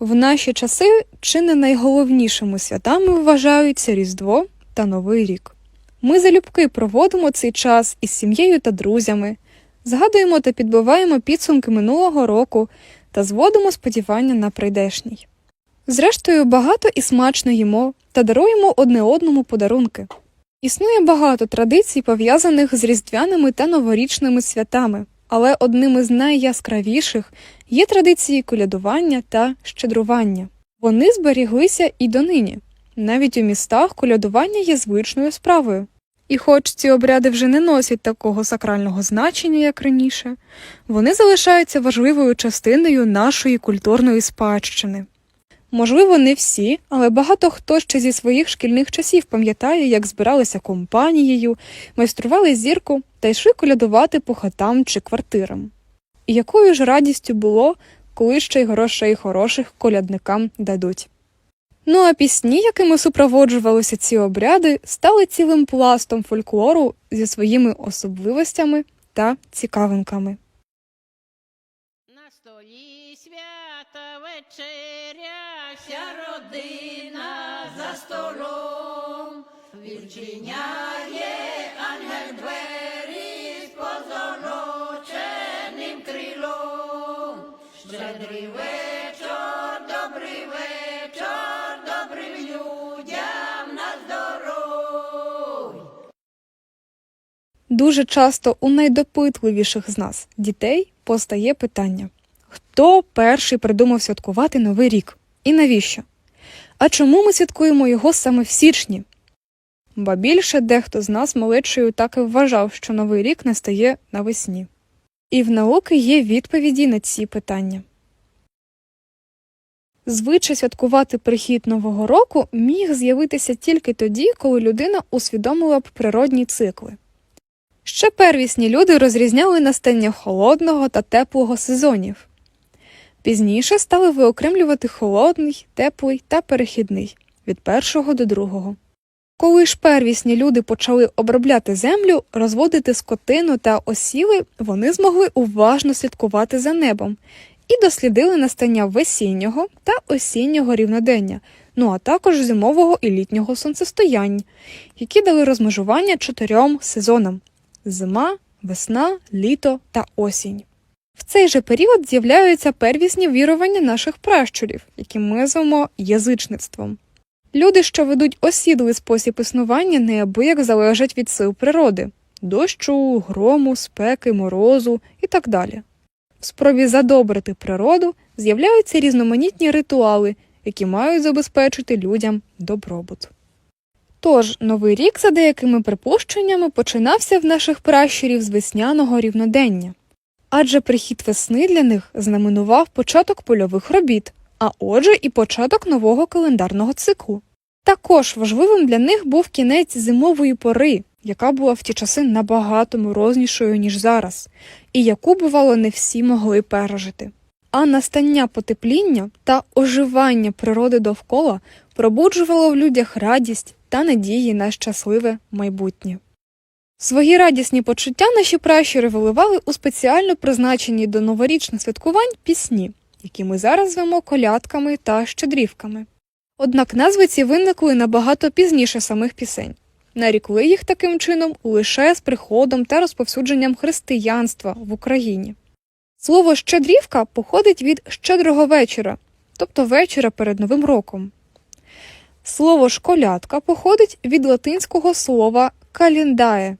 В наші часи чи не найголовнішими святами вважаються Різдво та Новий рік. Ми залюбки проводимо цей час із сім'єю та друзями, згадуємо та підбиваємо підсумки минулого року та зводимо сподівання на прийдешній. Зрештою, багато і смачно їмо та даруємо одне одному подарунки. Існує багато традицій, пов'язаних з різдвяними та новорічними святами, але одним із найяскравіших є традиції колядування та щедрування. Вони зберіглися і донині. Навіть у містах колядування є звичною справою. І хоч ці обряди вже не носять такого сакрального значення, як раніше, вони залишаються важливою частиною нашої культурної спадщини. Можливо, не всі, але багато хто ще зі своїх шкільних часів пам'ятає, як збиралися компанією, майстрували зірку та йшли колядувати по хатам чи квартирам. І якою ж радістю було, коли ще й грошей хороших колядникам дадуть. Ну а пісні, якими супроводжувалися ці обряди, стали цілим пластом фольклору зі своїми особливостями та цікавинками. На столі свята вечеря, вся родина за столом. Відчиняє ангел двері Щедрий вечір, добрий вечір, добрим людям на здоров'я. Дуже часто у найдопитливіших з нас дітей постає питання: хто перший придумав святкувати Новий рік? І навіщо? А чому ми святкуємо його саме в січні? Ба більше дехто з нас малечою так і вважав, що Новий рік настає навесні. І в науки є відповіді на ці питання. Звичай святкувати прихід Нового року міг з'явитися тільки тоді, коли людина усвідомила б природні цикли. Ще первісні люди розрізняли настання холодного та теплого сезонів. Пізніше стали виокремлювати холодний, теплий та перехідний від першого до другого. Коли ж первісні люди почали обробляти землю, розводити скотину та осіли, вони змогли уважно слідкувати за небом і дослідили настання весіннього та осіннього рівнодення, ну а також зимового і літнього сонцестоянь, які дали розмежування чотирьом сезонам зима, весна, літо та осінь. В цей же період з'являються первісні вірування наших пращурів, які ми звемо язичництвом. Люди, що ведуть осідлий спосіб існування, неабияк залежать від сил природи дощу, грому, спеки, морозу і так далі. В спробі задобрити природу з'являються різноманітні ритуали, які мають забезпечити людям добробут. Тож новий рік, за деякими припущеннями, починався в наших пращурів з весняного рівнодення, адже прихід весни для них знаменував початок польових робіт, а отже, і початок нового календарного циклу. Також важливим для них був кінець зимової пори, яка була в ті часи набагато морознішою, ніж зараз, і яку, бувало, не всі могли пережити. А настання потепління та оживання природи довкола пробуджувало в людях радість та надії на щасливе майбутнє. Свої радісні почуття наші пращури виливали у спеціально призначені до новорічних святкувань пісні, які ми зараз звемо колядками та щедрівками. Однак назви ці виникли набагато пізніше самих пісень. Нарікли їх таким чином лише з приходом та розповсюдженням християнства в Україні. Слово щедрівка походить від щедрого вечора, тобто вечора перед Новим роком. Слово школядка походить від латинського слова каліндає,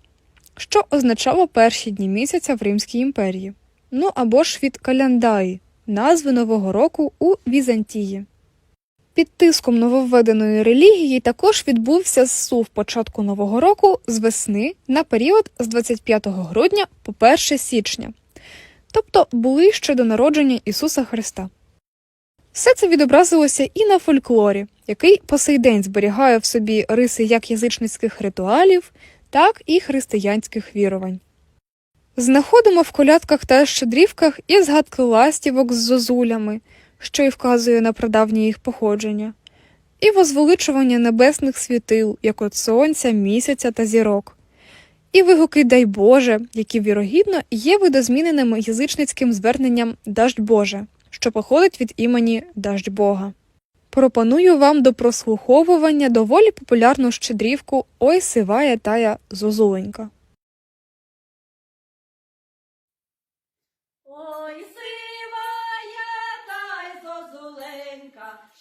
що означало перші дні місяця в Римській імперії, ну або ж від каляндаї, назви Нового року у Візантії. Під тиском нововведеної релігії також відбувся зсув початку Нового року з весни на період з 25 грудня по 1 січня, тобто ближче до народження Ісуса Христа. Все це відобразилося і на фольклорі, який по сей день зберігає в собі риси як язичницьких ритуалів, так і християнських вірувань. Знаходимо в колядках та щедрівках і згадки ластівок з зозулями, що й вказує на прадавнє їх походження, і возвеличування небесних світил, як от сонця, місяця та зірок, і вигуки Дай Боже, які вірогідно є видозміненими язичницьким зверненням Даждь Боже, що походить від імені Даждь Бога. Пропоную вам до прослуховування доволі популярну щедрівку Ой сивая тая зозуленька.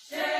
Зозуленька,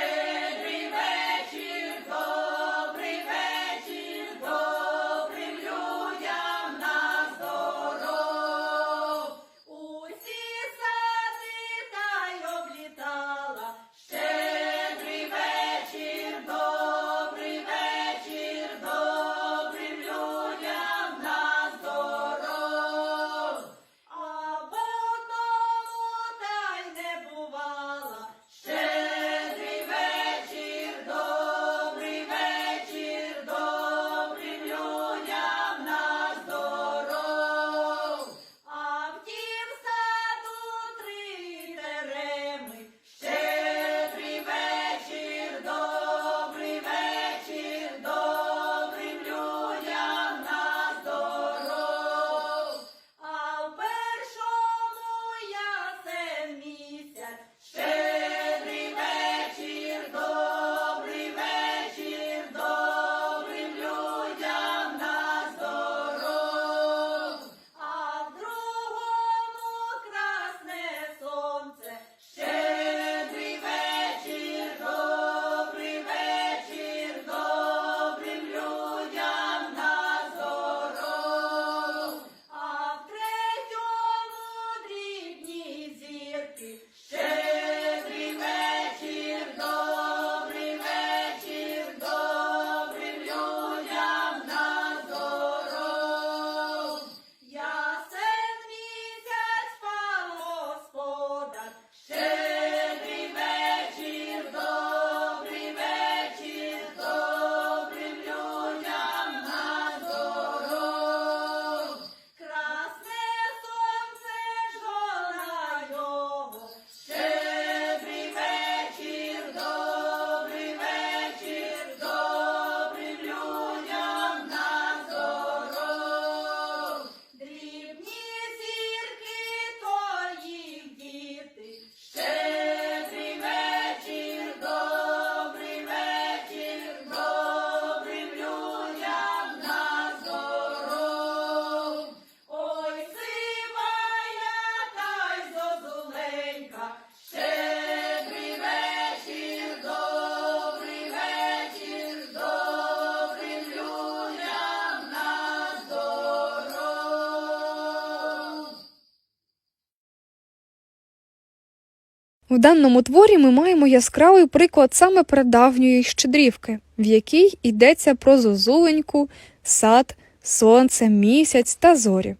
В даному творі ми маємо яскравий приклад саме прадавньої щедрівки, в якій йдеться про зозуленьку, сад, сонце, місяць та зорі.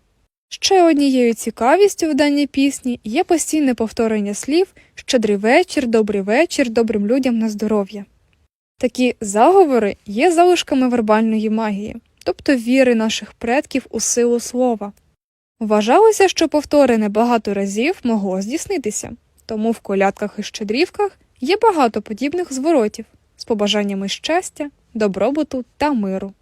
Ще однією цікавістю в даній пісні є постійне повторення слів щедрий вечір, добрий вечір, добрим людям на здоров'я. Такі заговори є залишками вербальної магії, тобто віри наших предків у силу слова. Вважалося, що повторене багато разів могло здійснитися, тому в колядках і щедрівках є багато подібних зворотів з побажаннями щастя, добробуту та миру.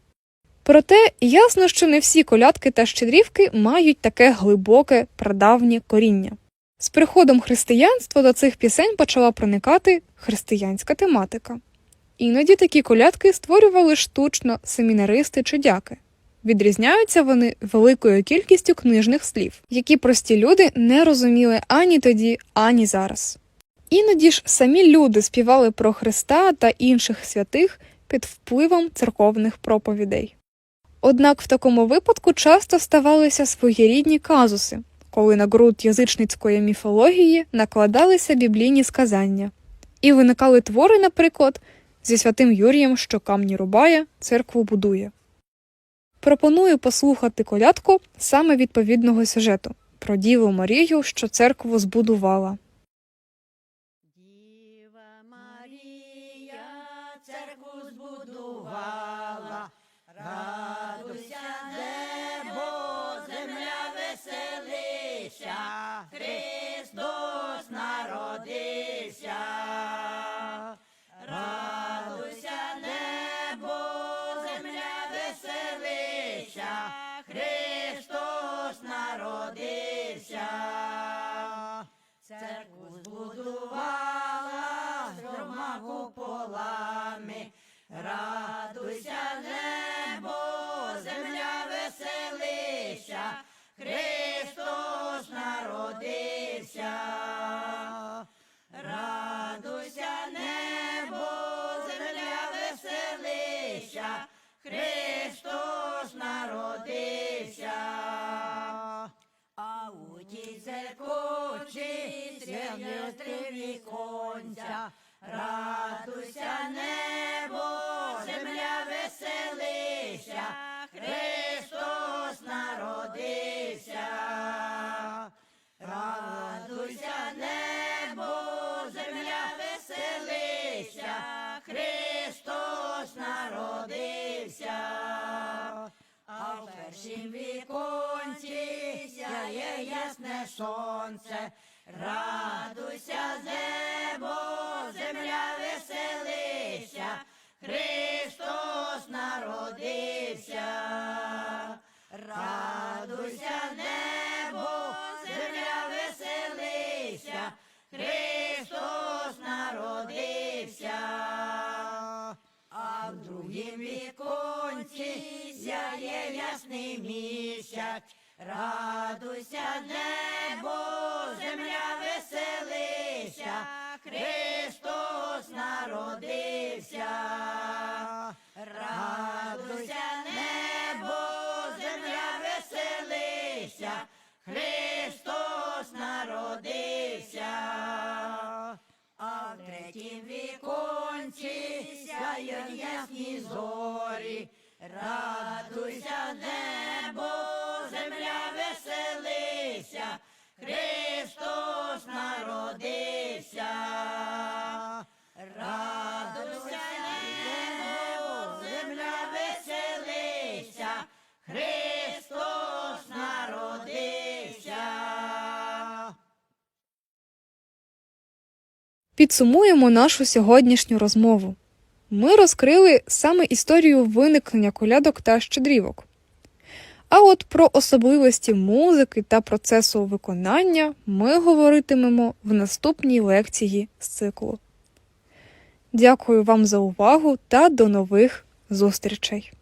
Проте ясно, що не всі колядки та щедрівки мають таке глибоке прадавнє коріння. З приходом християнства до цих пісень почала проникати християнська тематика. Іноді такі колядки створювали штучно семінаристи чи дяки. Відрізняються вони великою кількістю книжних слів, які прості люди не розуміли ані тоді, ані зараз. Іноді ж самі люди співали про Христа та інших святих під впливом церковних проповідей. Однак в такому випадку часто ставалися своєрідні казуси, коли на ґрунт язичницької міфології накладалися біблійні сказання, і виникали твори, наприклад, зі святим Юрієм, що камні рубає, церкву будує. Пропоную послухати колядку саме відповідного сюжету про Діву Марію, що церкву збудувала. Сонце, радуйся, небо, земля веселися, Христос народився. Радуйся, небо, земля веселися, Христос народився. А в другім віконці сяє ясний місяць, радуйся, небо, земля веселися, Христос народився. Підсумуємо нашу сьогоднішню розмову. Ми розкрили саме історію виникнення колядок та щедрівок. А от про особливості музики та процесу виконання ми говоритимемо в наступній лекції з циклу. Дякую вам за увагу та до нових зустрічей!